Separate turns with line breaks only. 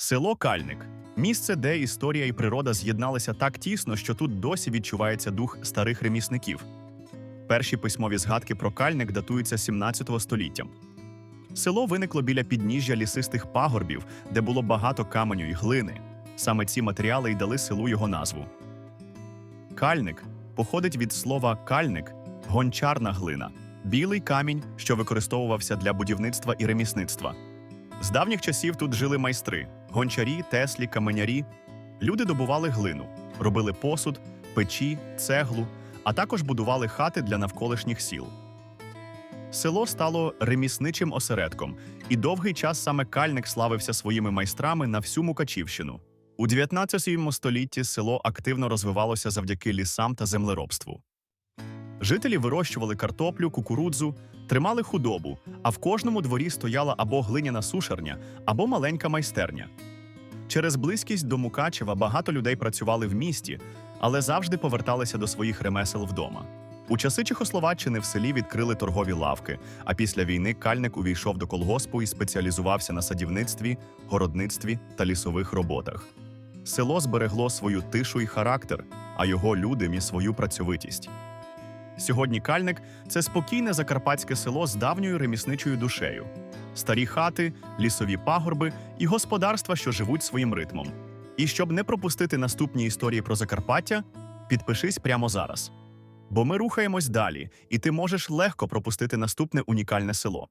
Село Кальник місце, де історія і природа з'єдналися так тісно, що тут досі відчувається дух старих ремісників. Перші письмові згадки про кальник датуються 17 століттям. Село виникло біля підніжжя лісистих пагорбів, де було багато каменю і глини. Саме ці матеріали й дали селу його назву. Кальник походить від слова кальник гончарна глина, білий камінь, що використовувався для будівництва і ремісництва. З давніх часів тут жили майстри гончарі, теслі, каменярі. Люди добували глину, робили посуд, печі, цеглу, а також будували хати для навколишніх сіл. Село стало ремісничим осередком, і довгий час саме кальник славився своїми майстрами на всю Мукачівщину. У 19 столітті село активно розвивалося завдяки лісам та землеробству. Жителі вирощували картоплю, кукурудзу, тримали худобу, а в кожному дворі стояла або глиняна сушарня, або маленька майстерня. Через близькість до Мукачева багато людей працювали в місті, але завжди поверталися до своїх ремесел вдома. У часи Чехословаччини в селі відкрили торгові лавки, а після війни кальник увійшов до колгоспу і спеціалізувався на садівництві, городництві та лісових роботах. Село зберегло свою тишу і характер, а його людям і свою працьовитість. Сьогодні кальник це спокійне закарпатське село з давньою ремісничою душею, старі хати, лісові пагорби і господарства, що живуть своїм ритмом. І щоб не пропустити наступні історії про Закарпаття, підпишись прямо зараз. Бо ми рухаємось далі, і ти можеш легко пропустити наступне унікальне село.